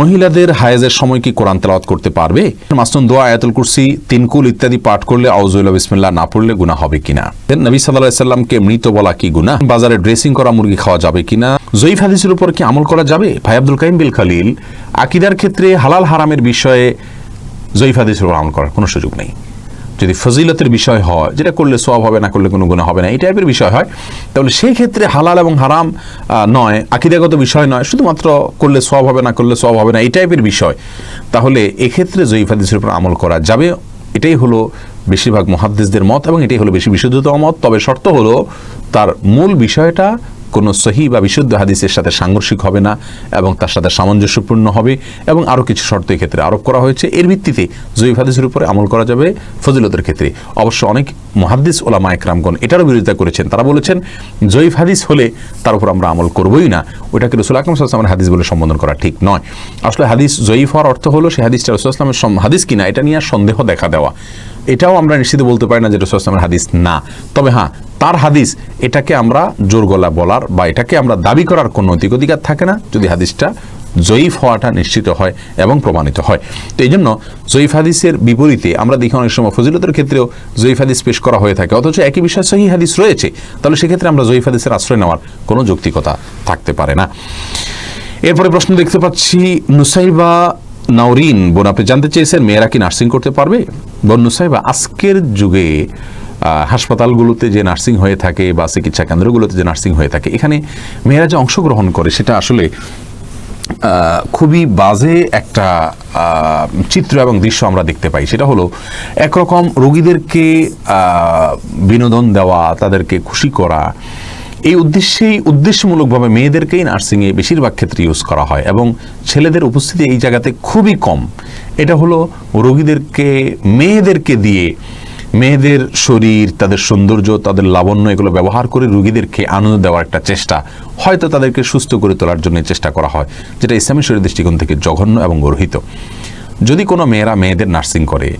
মহিলাদের হায়েজের সময় কি কোরআন তেলাওয়াত করতে পারবে? মাসনুন দোয়া, আয়াতুল কুরসি, তিনকুল ইত্যাদি পাঠ করলে আউজুল্লাহ বিসমিল্লাহ না পড়লে গুনা হবে কিনা? নবী সাল্লাহ সাল্লামকে মৃত বলা কি গুণা বাজারে ড্রেসিং করা, মুরগি খাওয়া যাবে কিনা? জয়ীফ হাদিসের উপর কি আমল করা যাবে? ভাই আব্দুল কাইম বিল খালিল, আকিদার ক্ষেত্রে হালাল হারামের বিষয়ে জয়ীফ হাদিসের উপর আমল করার কোনো সুযোগ নেই। যদি ফজিলতের বিষয় হয়, যেটা করলে সব হবে, না করলে কোনো গুণা হবে না, এই টাইপের বিষয় হয়, তাহলে সেই ক্ষেত্রে হালাল এবং হারাম নয়, আকিদাগত বিষয় নয়, শুধুমাত্র করলে সব হবে, না করলে সব হবে না, এই টাইপের বিষয়। তাহলে এক্ষেত্রে জয়ীফ হাদিসের উপর আমল করা যাবে। এটাই হলো বেশিরভাগ মহাদ্দেশদের মত এবং এটাই হলো বেশি বিশুদ্ধতম মত। তবে শর্ত হলো, তার মূল বিষয়টা কোনো সহি বা বিশুদ্ধ হাদিসের সাথে সাংঘর্ষিক হবে না এবং তার সাথে সামঞ্জস্যপূর্ণ হবে এবং আরও কিছু শর্ত ক্ষেত্রে আরোপ করা হয়েছে। এর ভিত্তিতে জৈব হাদিসের উপরে আমল করা যাবে ফজিলতের ক্ষেত্রে। অবশ্য অনেক মহাদ্দিস ওলামা একরামগণ এটারও বিরোধিতা করেছেন। তারা বলেছেন, জয়ীফ হাদিস হলে তার উপর আমরা আমল করবই না। ওটাকে রসুল আকরম সাল্লামের হাদিস বলে সম্বোধন করা ঠিক নয়। আসলে হাদিস জয়ীফ হওয়ার অর্থ হলো সেই হাদিসটা রসুল আসলামের হাদিস কিনা এটা নিয়ে সন্দেহ দেখা দেওয়া। এটাও আমরা নিশ্চিত বলতে পারি না যে রসুল আসলামের হাদিস না। তবে হ্যাঁ তার হাদিস এটাকে আমরা জোর গলা বলার বা এটাকে আমরা দাবি করার কোনো নৈতিক অধিকার থাকে না যদি হাদিসটা জয়ীফ হওয়াটা নিশ্চিত হয় এবং প্রমাণিত হয়। তো এই জন্য জয়ীফ হাদিসের বিপরীতে আমরা দেখি অনেক সময় ফজিলতের ক্ষেত্রেও জয়ীফ হাদিস পেশ করা হয়ে থাকে। অথচ একই বিষয় সহি হাদিস রয়েছে। তাহলে সেক্ষেত্রে আমরা জয়ীফ হাদিসের আশ্রয় নেওয়ার কোনো যৌক্তিকতা থাকতে পারে না। এরপরে প্রশ্ন দেখতে পাচ্ছি, নুসাইবা নাউরিন বোন, আপনি জানতে চেয়েছেন মেয়েরা কি নার্সিং করতে পারবে? বোন নুসাইবা আজকের যুগে হাসপাতালগুলোতে যে নার্সিং হয়ে থাকে বা চিকিৎসা কেন্দ্রগুলোতে যে নার্সিং হয়ে থাকে, এখানে মেয়েরা যে অংশগ্রহণ করে, সেটা আসলে খুবই বাজে একটা চিত্র এবং দৃশ্য আমরা দেখতে পাই। সেটা হলো, একরকম রোগীদেরকে বিনোদন দেওয়া, তাদেরকে খুশি করা এই উদ্দেশ্যেই, উদ্দেশ্যমূলকভাবে মেয়েদেরকেই নার্সিংয়ে বেশিরভাগ ক্ষেত্রে ইউজ করা হয় এবং ছেলেদের উপস্থিতি এই জায়গাতে খুবই কম। এটা হলো রোগীদেরকে, মেয়েদেরকে দিয়ে মেয়েদের শরীর, তাদের সৌন্দর্য, তাদের লাবণ্য এগুলো ব্যবহার করে রুগীদেরকে আনন্দ দেওয়ার একটা চেষ্টা, হয়তো তাদেরকে সুস্থ করে তোলার জন্য চেষ্টা করা হয়, যেটা ইসলামী শরীর দৃষ্টিকোণ থেকে জঘন্য এবং গর্হিত। যদি কোনো মেয়েরা মেয়েদের নার্সিং করে,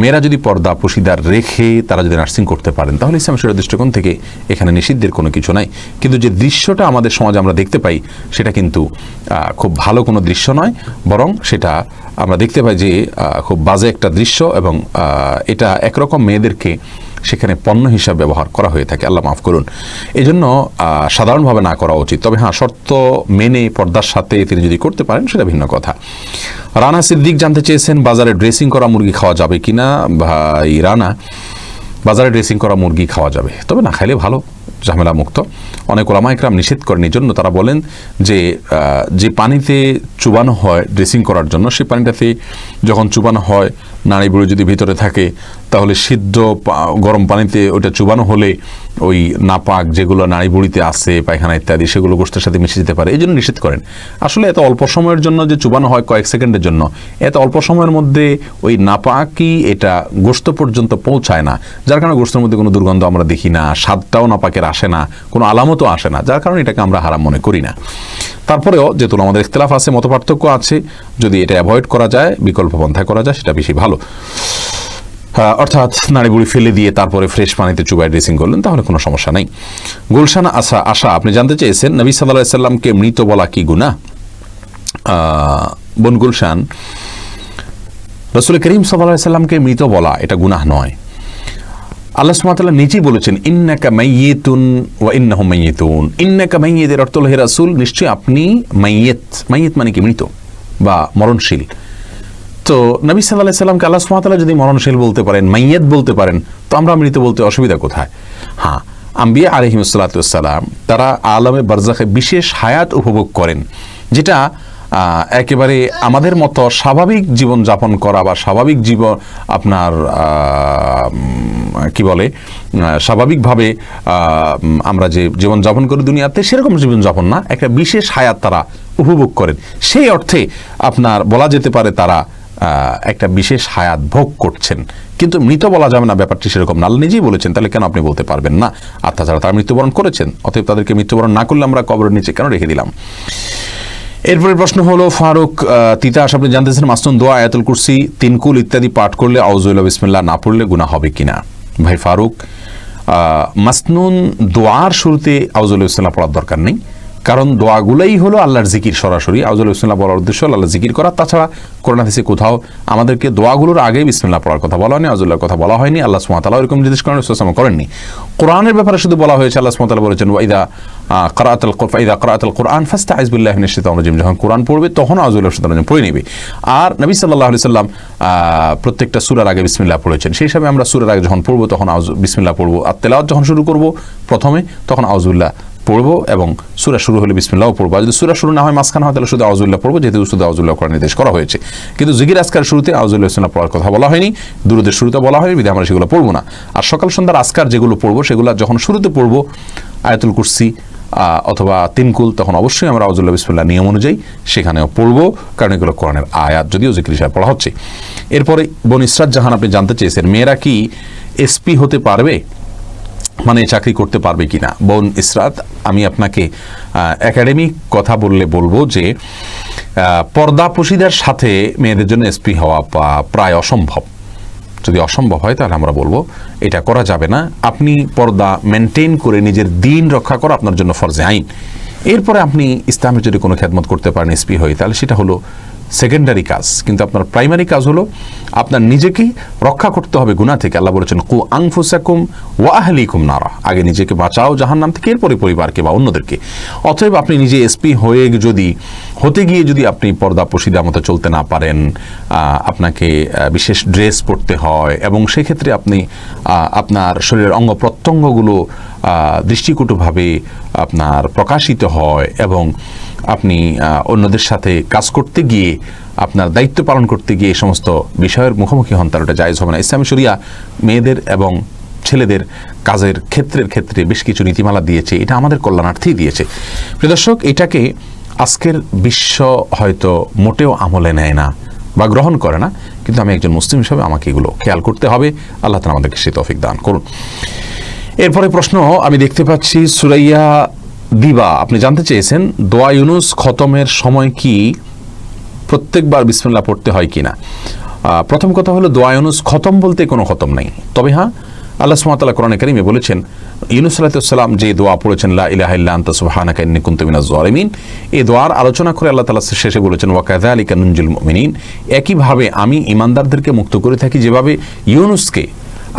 মেয়েরা যদি পর্দা পশিদার রেখে তারা যদি নার্সিং করতে পারেন, তাহলে ইসলাম শরীর দৃষ্টিকোণ থেকে এখানে নিষিদ্ধের কোনো কিছু নাই। কিন্তু যে দৃশ্যটা আমাদের সমাজে আমরা দেখতে পাই, সেটা কিন্তু খুব ভালো কোনো দৃশ্য নয়, বরং সেটা আমরা দেখতে পাই যে খুব বাজে একটা দৃশ্য এবং এটা একরকম মেয়েদেরকে সেখানে পণ্য হিসাবে ব্যবহার করা হয়ে থাকে। আল্লাহ মাফ করুন। এই জন্য সাধারণভাবে না করা উচিত। তবে হ্যাঁ শর্ত মেনে পর্দার সাথে তিনি যদি করতে পারেন, সেটা ভিন্ন কথা। রানা সিদ্দিক জানতে চেয়েছেন, বাজারে ড্রেসিং করা মুরগি খাওয়া যাবে কিনা? ভাই, রানা, বাজারে ড্রেসিং করা মুরগি খাওয়া যাবে। তবে না খাইলে ভালো। ঝামেলা মুক্ত। অনেক ওলামা একরাম নিষেধ করেন। এই জন্য তারা বলেন যে যে পানিতে চুবানো হয় ড্রেসিং করার জন্য, সেই পানিটাতে যখন চুবানো হয় নাড়ি বুড়ি যদি ভিতরে থাকে, তাহলে সিদ্ধ গরম পানিতে ওইটা চুবানো হলে ওই নাপাক যেগুলো নাড়ি বুড়িতে আছে, পায়খানা ইত্যাদি, সেগুলো গোষ্ঠের সাথে মিশে যেতে পারে। এই জন্য নিষেধ করেন। আসলে এত অল্প সময়ের জন্য যে চুবানো হয় কয়েক সেকেন্ডের জন্য, এত অল্প সময়ের মধ্যে ওই নাপাকই এটা গোস্ত পর্যন্ত পৌঁছায় না। যার কারণে গোস্তের মধ্যে কোনো দুর্গন্ধ আমরা দেখি না। স্বাদটাও নাপাকের আসে না, কোনো আলামতও আসে না, যার কারণে এটাকে আমরা হারাম মনে করি না। তারপরেও যেহেতু আমাদের ইখতলাফ আছে মত পার্থক্য আছে, যদি এটা অ্যাভয়েড করা যায়, বিকল্প পন্থায় করা যায়, সেটা বেশি ভালো। অর্থাৎ নাড়িবুড়ি ফেলে দিয়ে তারপরে ফ্রেশ পানিতে চুবাই ড্রেসিং করলেন, তাহলে কোনো সমস্যা নেই। গুলশান আশা আশা আপনি জানতে চেয়েছেন, নবী সাল্লাহ সাল্লামকে মৃত বলা কি গুণা বন গুলশান, রসুল করিম সাল্লাহ সাল্লামকে মৃত বলা এটা গুনাহ নয়। আল্লাহ সুমাতাল্লাহ নিজেই বলেছেন, ইন্নাকা মাইয়েতুন ওয়া ইন্নাহু মাইয়েতুন। ইন্নাকা মাইয়েদের অর্থ হলো, হে রাসূল, নিশ্চয়ই আপনি মাইয়েত। মাইয়েত মানে কি, মৃত বা মরণশীল। তো নবী সাল্লাহ সাল্লামকে আল্লাহ সুমাতাল্লাহ যদি মরণশীল বলতে পারেন, মাইয়েত বলতে পারেন, তো আমরা মৃত বলতে অসুবিধা কোথায়? হ্যাঁ আম্বিয়া আলহিমসাল্লাতাম তারা আলমে বারজাখে বিশেষ হায়াত উপভোগ করেন, যেটা একেবারে আমাদের মতো স্বাভাবিক জীবন যাপন করা বা স্বাভাবিক জীবন আপনার কি বলে স্বাভাবিকভাবে আমরা যে জীবন যাপন করি দুনিয়াতে সেরকম জীবন যাপন না। একটা বিশেষ হায়াত তারা উপভোগ করেন। সেই অর্থে আপনার বলা যেতে পারে তারা একটা বিশেষ হায়াত ভোগ করছেন। কিন্তু মৃত বলা যাবে না, ব্যাপারটি সেরকম না। আল্লাহ নিজেই বলেছেন, তাহলে কেন আপনি বলতে পারবেন না? আর তাছাড়া তারা মৃত্যুবরণ করেছেন, অতএব তাদেরকে মৃত্যুবরণ না করলে আমরা কবরের নিচে কেন রেখে দিলাম? এরপরে প্রশ্ন হলো, ফারুক তিতাস, আপনি জানতেছেন মাসনুন দোয়া, আয়াতুল কুরসি, তিনকুল ইত্যাদি পাঠ করলে আউজুল্লাহ বিসমিল্লাহ না পড়লে গুণা হবে কিনা ভাই ফারুক মাসনুন দোয়ার শুরুতে আউজুল্লাহ ইসলাম পড়ার দরকার নেই। কারণ দোয়াগুলোই হলো আল্লাহর জিকির সরাসরি। আউজুল ইসলাম বলার উদ্দেশ্য আল্লাহ জিকির করা। তাছাড়া করোনা হাদিসে কোথাও আমাদেরকে দোয়াগুলোর আগে বিসমিল্লাহ পড়ার কথা বলা হয়নি, আউজুল্লাহর কথা বলা হয়নি। আল্লাহ সুমাতালা এরকম নির্দেশ করেন সুসাম করেননি। কোরআনের ব্যাপারে শুধু বলা হয়েছে, আল্লাহ সুমাতালা বলেছেন ওয়াইদা করাতাল ইদা করাতাল কোরআন ফাস্তা আইজবুল্লাহ নিশ্চিত রাজিম। যখন কোরআন পড়বে তখন আউজুল্লাহ সাল্লাম পড়ে নেবে। আর নবী সাল্লাহ সাল্লাম প্রত্যেকটা সুরার আগে বিসমিল্লাহ পড়েছেন। সেই হিসাবে আমরা সুরার আগে যখন পড়ব, তখন আউজ, বিসমিল্লাহ পড়ব। আর তেলাওয়াত যখন শুরু করব প্রথমে, তখন আউজুল্লাহ পড়ব এবং সুরা শুরু হলে বিসমিল্লাহ পড়ব। যদি সুরা শুরু না হয়, মাঝখানে হয়, তাহলে শুধু আউজুল্লাহ পড়ব, যেহেতু শুধু আউজুল্লাহ করার নির্দেশ করা হয়েছে। কিন্তু জিগির আজকার শুরুতে আউজুল্লাহ ইসলাম পড়ার কথা বলা হয়নি, দুরুদের শুরুতে বলা হয়নি বিধে আমরা সেগুলো পড়ব না। আর সকাল সন্ধ্যার আজকার যেগুলো পড়ব, সেগুলো যখন শুরুতে পড়ব, আয়াতুল কুরসি অথবা তিনকুল, তখন অবশ্যই আমরা আউজুল্লাহ বিসমিল্লাহ নিয়ম অনুযায়ী সেখানেও পড়ব, কারণ এগুলো কোরআনের আয়াত, যদিও জিকির হিসাবে পড়া হচ্ছে। এরপরে বোন ইসরাত জাহান আপনি জানতে চেয়েছেন, মেয়েরা কি এসপি হতে পারবে? মানে চাকরি করতে পারবে কিনা। বোন ইসরাত, আমি আপনাকে একাডেমিক কথা বললে বলব যে পর্দা সাথে মেয়েদের জন্য এসপি হওয়া প্রায় অসম্ভব। যদি অসম্ভব হয় তাহলে আমরা বলব, এটা করা যাবে না। আপনি পর্দা মেনটেন করে নিজের দিন রক্ষা করা আপনার জন্য ফরজে আইন। এরপরে আপনি ইসলামের যদি কোনো খেদমত করতে পারেন এসপি হয়ে, তাহলে সেটা হলো সেকেন্ডারি কাজ, কিন্তু আপনার প্রাইমারি কাজ হলো আপনার নিজেকে রক্ষা করতে হবে গুনাহ থেকে। আল্লাহ বলেছেন, কু আংফুসাকুম ওয়া আহলিকুম নারা। আগে নিজেকে বাঁচাও জাহান্নাম থেকে, এরপরে পরিবারকে বা অন্যদেরকে। অতএব আপনি নিজে এসপি হয়ে যদি, হতে গিয়ে যদি আপনি পর্দা পশিদা মতো চলতে না পারেন আপনাকে বিশেষ ড্রেস পরতে হয়, এবং সেক্ষেত্রে আপনি আপনার শরীরের অঙ্গ প্রত্যঙ্গগুলো দৃষ্টিকটুভাবে আপনার প্রকাশিত হয়, এবং আপনি অন্যদের সাথে কাজ করতে গিয়ে, আপনার দায়িত্ব পালন করতে গিয়ে সমস্ত বিষয়ের মুখোমুখি হন তার ওটা জায়জ হবে না। ইসলামী শরিয়া মেয়েদের এবং ছেলেদের কাজের ক্ষেত্রের ক্ষেত্রে বেশ কিছু নীতিমালা দিয়েছে। এটা আমাদের কল্যাণার্থেই দিয়েছে। প্রিয় দর্শক, এটাকে আজকের বিশ্ব হয়তো মোটেও আমলে নেয় না বা গ্রহণ করে না, কিন্তু আমি একজন মুসলিম হিসাবে আমাকে এগুলো খেয়াল করতে হবে। আল্লাহ তালা আমাদেরকে সে তফিক দান করুন। এরপরে প্রশ্ন আমি দেখতে পাচ্ছি, সুরাইয়া দিবা আপনি জানতে চেয়েছেন দোয়া ইউনুস খতমের সময় কি প্রত্যেকবার বিসমিল্লাহ পড়তে হয় কিনা? আহ, প্রথম কথা হলো দোয়া ইউনুস খতম বলতে কোনো খতম নাই। তবে হ্যাঁ আল্লাহ সুমাতাল্লাহ কোরআন করিমে বলেছেন ইউনুস সাল্লাহাম যে দোয়া পড়েছেন লা ইলাহা এই দোয়ার আলোচনা করে আল্লাহ তাআলা শেষে বলেছেন ওয়া কাযালিকা নুনজিল মুমিনিন একইভাবে আমি ইমানদারদেরকে মুক্ত করে থাকি যেভাবে ইউনুসকে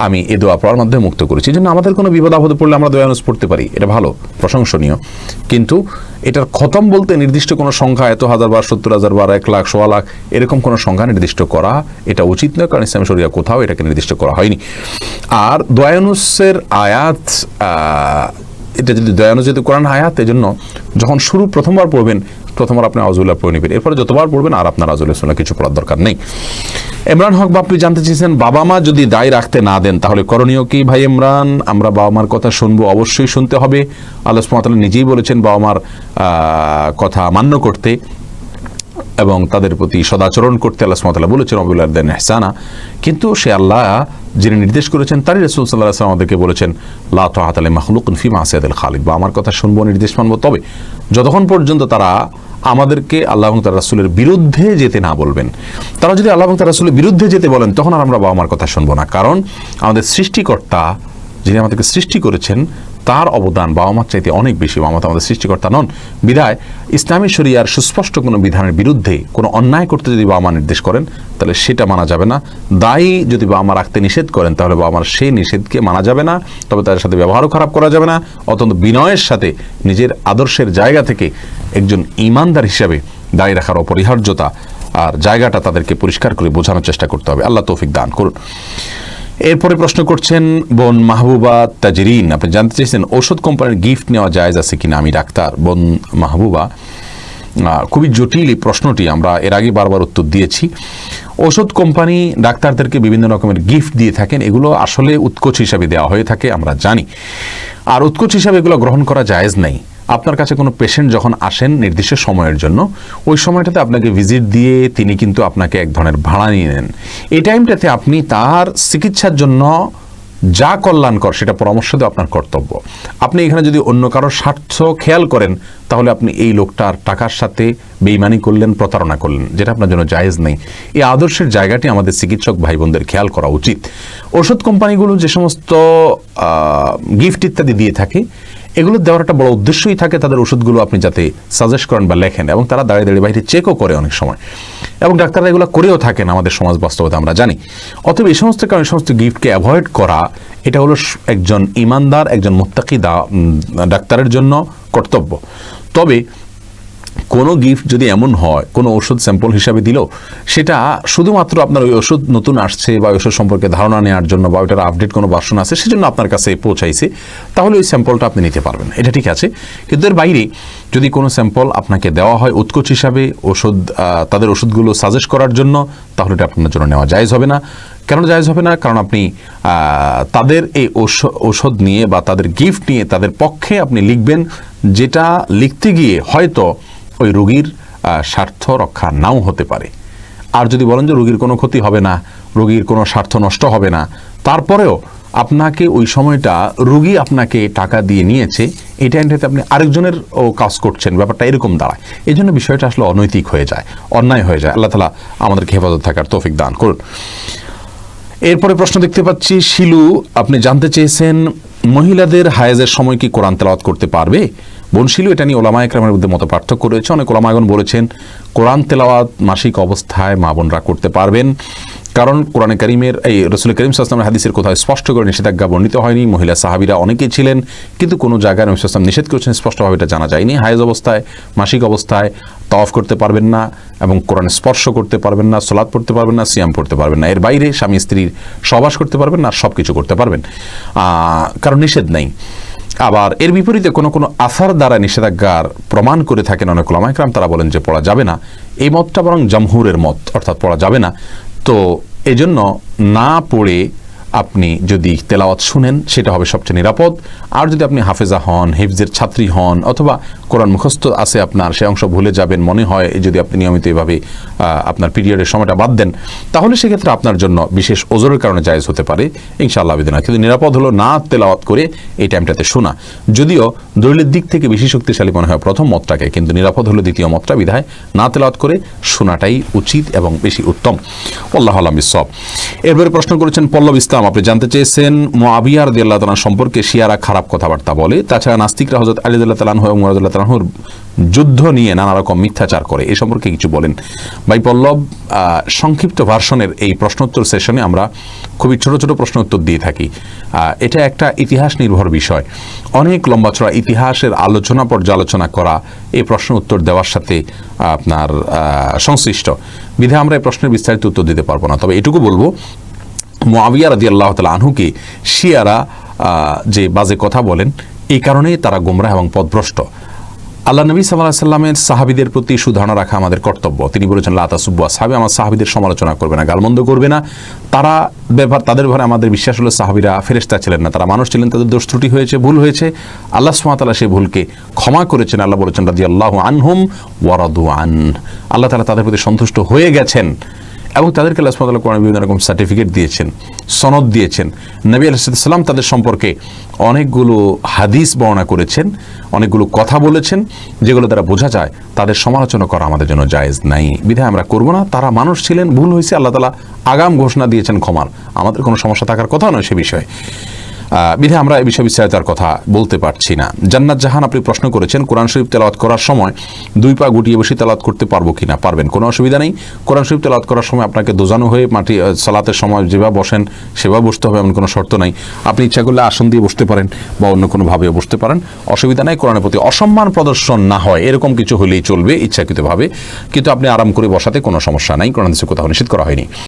আমি এ দোয়া পড়ার মাধ্যমে মুক্ত করেছি। জন্য আমাদের কোনো বিপদ আপদে পড়লে আমরা দোয়া ইউনুস পড়তে পারি। এটা ভালো, প্রশংসনীয়। কিন্তু এটার খতম বলতে নির্দিষ্ট কোনো সংখ্যা, এত হাজার বার, সত্তর হাজার বার, এক লাখ, সোয়া লাখ, এরকম কোনো সংখ্যা নির্দিষ্ট করা এটা উচিত নয়, কারণ ইসলাম শরিয়া কোথাও এটাকে নির্দিষ্ট করা হয়নি। আর দয়ানুসের আয়াত এটা যদি দয়ানু যেহেতু কোরআন আয়াত এই জন্য যখন শুরু প্রথমবার পড়বেন, প্রথমবার আপনি আজুল্লাহ পড়ে নেবেন। এরপরে যতবার পড়বেন, আর আপনার আজুল্লাহ কিছু পড়ার দরকার নেই। ইমরান হক বাপ্পি জানতে চেয়েছেন বাবা মা যদি দায় রাখতে না দেন, তাহলে করণীয় কি ভাই ইমরান? আমরা বাবা মার কথা শুনব, অবশ্যই শুনতে হবে। আল্লাহ সুবহানাহু নিজেই বলেছেন বাবা মার কথা মান্য করতে এবং তাদের প্রতি সদাচরণ করতে আল্লাহ সুমতাল্লাহ বলেছেন অবুল্লাহ দেন হেসানা কিন্তু সে আল্লাহ যিনি নির্দেশ করেছেন, তারই রসুল সাল্লাহ আসলাম আমাদেরকে বলেছেন, লা তাহাত আলী মাহলুক ফি মাসিয়াদ খালিক। বা আমার কথা শুনব, নির্দেশ মানবো। তবে যতক্ষণ পর্যন্ত তারা আমাদেরকে আল্লাহ এবং তার রাসুলের বিরুদ্ধে যেতে না বলবেন। তারা যদি আল্লাহ এবং তার রাসুলের বিরুদ্ধে যেতে বলেন, তখন আর আমরা বাবা মার কথা শুনব না। কারণ আমাদের সৃষ্টিকর্তা যিনি আমাদেরকে সৃষ্টি করেছেন, তার অবদান বাবা মার চাইতে অনেক বেশি। বাবা মা আমাদের সৃষ্টিকর্তা নন। বিধায় ইসলামী শরিয়ার সুস্পষ্ট কোনো বিধানের বিরুদ্ধে কোনো অন্যায় করতে যদি বাবা মা নির্দেশ করেন, তাহলে সেটা মানা যাবে না। দায়ী যদি বাবা মা রাখতে নিষেধ করেন, তাহলে বাবা মার সেই নিষেধকে মানা যাবে না। তবে তাদের সাথে ব্যবহারও খারাপ করা যাবে না। অত্যন্ত বিনয়ের সাথে নিজের আদর্শের জায়গা থেকে একজন ইমানদার হিসাবে দায়ী রাখার অপরিহার্যতা আর জায়গাটা তাদেরকে পরিষ্কার করে বোঝানোর চেষ্টা করতে হবে। আল্লাহ তৌফিক দান করুন। এরপরে প্রশ্ন করছেন বোন মাহবুবা তাজরিন। আপনি জানতে চাইছেন ওষুধ কোম্পানির গিফট নেওয়া জায়েজ আছে কিনা? আমি ডাক্তার। বোন মাহবুবা খুবই জটিল এই প্রশ্নটি, আমরা এর আগে বারবার উত্তর দিয়েছি। ওষুধ কোম্পানি ডাক্তারদেরকে বিভিন্ন রকমের গিফট দিয়ে থাকেন, এগুলো আসলে উৎকোচ হিসাবে দেওয়া হয়ে থাকে, আমরা জানি। আর উৎকোচ হিসাবে এগুলো গ্রহণ করা জায়েজ নেই। আপনার কাছে কোনো পেশেন্ট যখন আসেন নির্দিষ্ট সময়ের জন্য, ওই সময়টাতে আপনাকে ভিজিট দিয়ে তিনি কিন্তু আপনাকে এক ধরনের ভাড়া নিয়ে নেন। এই টাইমটাতে আপনি তার চিকিৎসার জন্য যা কল্যাণকর সেটা পরামর্শ দেওয়া আপনার কর্তব্য। আপনি এখানে যদি অন্য কারোর স্বার্থ খেয়াল করেন, তাহলে আপনি এই লোকটার টাকার সাথে বেইমানি করলেন, প্রতারণা করলেন, যেটা আপনার জন্য জায়েজ নেই। এই আদর্শের জায়গাটি আমাদের চিকিৎসক ভাই বোনদের খেয়াল করা উচিত। ওষুধ কোম্পানিগুলো যে সমস্ত গিফট ইত্যাদি দিয়ে থাকে এগুলো দেওয়ার একটা বড় উদ্দেশ্যই থাকে তাদের ওষুধগুলো আপনি যাতে সাজেস্ট করেন বা লেখেন এবং তারা দাঁড়িয়ে দাঁড়িয়ে বাইরে চেকও করে অনেক সময়। এবং ডাক্তাররা এগুলো করেও থাকেন আমাদের সমাজ বাস্তবতা আমরা জানি। অতএব এই সমস্ত কারণে সমস্ত গিফটকে অ্যাভয়েড করা, এটা হলো একজন ইমানদার, একজন মুত্তাকি দা ডাক্তারের জন্য কর্তব্য। তবে কোনো গিফট যদি এমন হয়, কোনো ওষুধ স্যাম্পল হিসাবে দিল, সেটা শুধুমাত্র আপনার ওই ওষুধ নতুন আসছে বা ওষুধ সম্পর্কে ধারণা নেওয়ার জন্য বা ওইটার আপডেট কোনো ভার্সন আছে, সেজন্য আপনার কাছে পৌঁছাইছে, তাহলে ওই স্যাম্পলটা আপনি নিতে পারবেন। এটা ঠিক আছে। কিন্তু এর বাইরে যদি কোনো স্যাম্পল আপনাকে দেওয়া হয় উৎকোচ হিসাবে ওষুধ তাদের ওষুধগুলো সাজেস্ট করার জন্য, তাহলে এটা আপনার জন্য নেওয়া জায়েজ হবে না। কেন জায়েজ হবে না? কারণ আপনি তাদের এই ঔষধ নিয়ে বা তাদের গিফট নিয়ে তাদের পক্ষে আপনি লিখবেন, যেটা লিখতে গিয়ে হয়তো ওই রোগীর স্বার্থ রক্ষা নাও হতে পারে। আর যদি বলেন যে রোগীর কোনো ক্ষতি হবে না, রোগীর কোনো স্বার্থ নষ্ট হবে না, তারপরেও আপনাকে ওই সময়টা রুগী আপনাকে টাকা দিয়ে নিয়েছে, এই টাইমটাতে আপনি আরেকজনের ও কাজ করছেন, ব্যাপারটা এরকম দাঁড়ায়। এই জন্য বিষয়টা আসলে অনৈতিক হয়ে যায়, অন্যায় হয়ে যায়। আল্লাহ তালা আমাদেরকে হেফাজত থাকার তৌফিক দান করুন। এরপরে প্রশ্ন দেখতে পাচ্ছি, শিলু, আপনি জানতে চেয়েছেন মহিলাদের হায়াজের সময় কি কোরআন তেলাওয়াত করতে পারবে? বোন শিলু, এটা নিয়ে ওলামা একরামের মধ্যে মতো পার্থক্য রয়েছে। অনেক ওলামায়গন বলেছেন, কোরআন তেলাওয়াত মাসিক অবস্থায় মা বোনরা করতে পারবেন। কারণ কোরআনে করিমের এই রসুল করিম সাল্লামের হাদিসের কোথাও স্পষ্ট করে নিষেধাজ্ঞা বর্ণিত হয়নি। মহিলা সাহাবিরা অনেকেই ছিলেন, কিন্তু কোনো জায়গায় নবী সাল্লাম নিষেধ করেছেন, স্পষ্টভাবে এটা জানা যায়নি। হায়েজ অবস্থায়, মাসিক অবস্থায় তফ করতে পারবেন না এবং কোরআন স্পর্শ করতে পারবেন না সলাদ পড়তে পারবেন না, সিয়াম পড়তে পারবেন না। এর বাইরে স্বামী স্ত্রীর সবাস করতে পারবেন না সব কিছু করতে পারবেন। কারণ নিষেধ নেই। আবার এর বিপরীতে কোনো কোনো আসার দ্বারা নিষেধাজ্ঞার প্রমাণ করে থাকেন অনেক ওলামাইকরাম তারা বলেন যে পড়া যাবে না। এই মতটা বরং জমহুরের মত, অর্থাৎ পড়া যাবে না। তো এজন্য না পড়ে আপনি যদি তেলাওয়াত শুনেন, সেটা হবে সবচেয়ে নিরাপদ। আর যদি আপনি হাফেজা হন, হিফজের ছাত্রী হন, অথবা কোরআন মুখস্থ আছে আপনার, সে অংশ ভুলে যাবেন, মনে হয় যদি আপনি নিয়মিত এভাবে আপনার পিরিয়ডের সময়টা বাদ দেন, তাহলে সেক্ষেত্রে আপনার জন্য বিশেষ ওজোরের কারণে জায়েজ হতে পারে। ইনশাআল্লাহ বিদিনা কিন্তু নিরাপদ হলো, না তেলাওয়াত করে এই টাইমটাতে শোনা। যদিও দলিলের দিক থেকে বেশি শক্তিশালী মনে হয় প্রথম মতটাকে, কিন্তু নিরাপদ হলো দ্বিতীয় মতটা বিধায় না তেলাওয়াত করে শোনাটাই উচিত এবং বেশি উত্তম। আল্লাহ আলম সব এরপরে প্রশ্ন করেছেন পল্লব ইসলাম, আপনি জানতে চেয়েছেন মোয়াবিয়ার দিয়াল্লাহ তালান সম্পর্কে শিয়ারা খারাপ কথাবার্তা বলে। তাছাড়া নাস্তিকরা হজরত আলিদুল্লাহ তালান এবং মুরাদুল্লাহ তালাহুর যুদ্ধ নিয়ে নানা রকম মিথ্যাচার করে। এ সম্পর্কে কিছু বলেন। ভাই পল্লব সংক্ষিপ্ত ভার্সনের এই প্রশ্নোত্তর সেশনে আমরা খুবই ছোট ছোট প্রশ্ন উত্তর দিয়ে থাকি। এটা একটা ইতিহাস নির্ভর বিষয়। অনেক লম্বা চড়া ইতিহাসের আলোচনা পর্যালোচনা করা এই প্রশ্ন উত্তর দেওয়ার সাথে আপনার সংশ্লিষ্ট। বিধে আমরা এই প্রশ্নের বিস্তারিত উত্তর দিতে পারব না। তবে এটুকু বলব মোয়াবিয়া রাজি আল্লাহ তালা আনহুকে শিয়ারা যে বাজে কথা বলেন, এই কারণেই তারা গোমরাহ এবং পদভ্রষ্ট। আল্লাহ নবী সাল্লাহ সাল্লামের সাহাবিদের প্রতি সুধারণা রাখা আমাদের কর্তব্য। তিনি বলেছেন লাতা সুব্বা সাহাবি আমার সাহাবিদের সমালোচনা করবে না, গালমন্দ করবে না। তারা ব্যাপার তাদের ব্যাপারে আমাদের বিশ্বাস হলো সাহাবিরা ফেরেস্তা ছিলেন না, তারা মানুষ ছিলেন, তাদের দোষ ত্রুটি হয়েছে, ভুল হয়েছে। আল্লাহ সুমাতালা সেই ভুলকে ক্ষমা করেছেন। আল্লাহ বলেছেন রাজি আল্লাহ আনহুম ওয়ারাদু আন আল্লাহ তালা তাদের প্রতি সন্তুষ্ট হয়ে গেছেন। এবং তাদেরকে আল্লাহ কোরআন বিভিন্ন রকম সার্টিফিকেট দিয়েছেন, সনদ দিয়েছেন। নবী আলাইসাল্লাম তাদের সম্পর্কে অনেকগুলো হাদিস বর্ণনা করেছেন, অনেকগুলো কথা বলেছেন, যেগুলো তারা বোঝা যায় তাদের সমালোচনা করা আমাদের জন্য জায়েজ নাই। বিধায় আমরা করব না, তারা মানুষ ছিলেন, ভুল হয়েছে, আল্লাহ তালা আগাম ঘোষণা দিয়েছেন ক্ষমার। আমাদের কোনো সমস্যা থাকার কথা নয় সে বিষয়ে। বিধে আমরা এই বিষয়ে বিস্তারিত কথা বলতে পারছি না। জান্নাত জাহান, আপনি প্রশ্ন করেছেন, কোরআন শরীফ তেলাওয়াত করার সময় দুই পা গুটিয়ে বসে তেলাওয়াত করতে পারব কিনা? পারবেন, কোনো অসুবিধা নেই। কোরআন শরীফ তেলাওয়াত করার সময় আপনাকে দোজানো হয়ে মাটি সালাতের সময় যেভাবে বসেন, সেভাবে বসতে হবে, এমন কোনো শর্ত নাই। আপনি ইচ্ছা করলে আসন দিয়ে বসতে পারেন বা অন্য কোনোভাবেও বসতে পারেন। অসুবিধা নাই, কোরআনের প্রতি অসম্মান প্রদর্শন না হয়, এরকম কিছু হলেই চলবে ইচ্ছাকৃতভাবে। কিন্তু আপনি আরাম করে বসাতে কোনো সমস্যা নাই, কোরআন কোথাও নিষেধ করা হয়নি।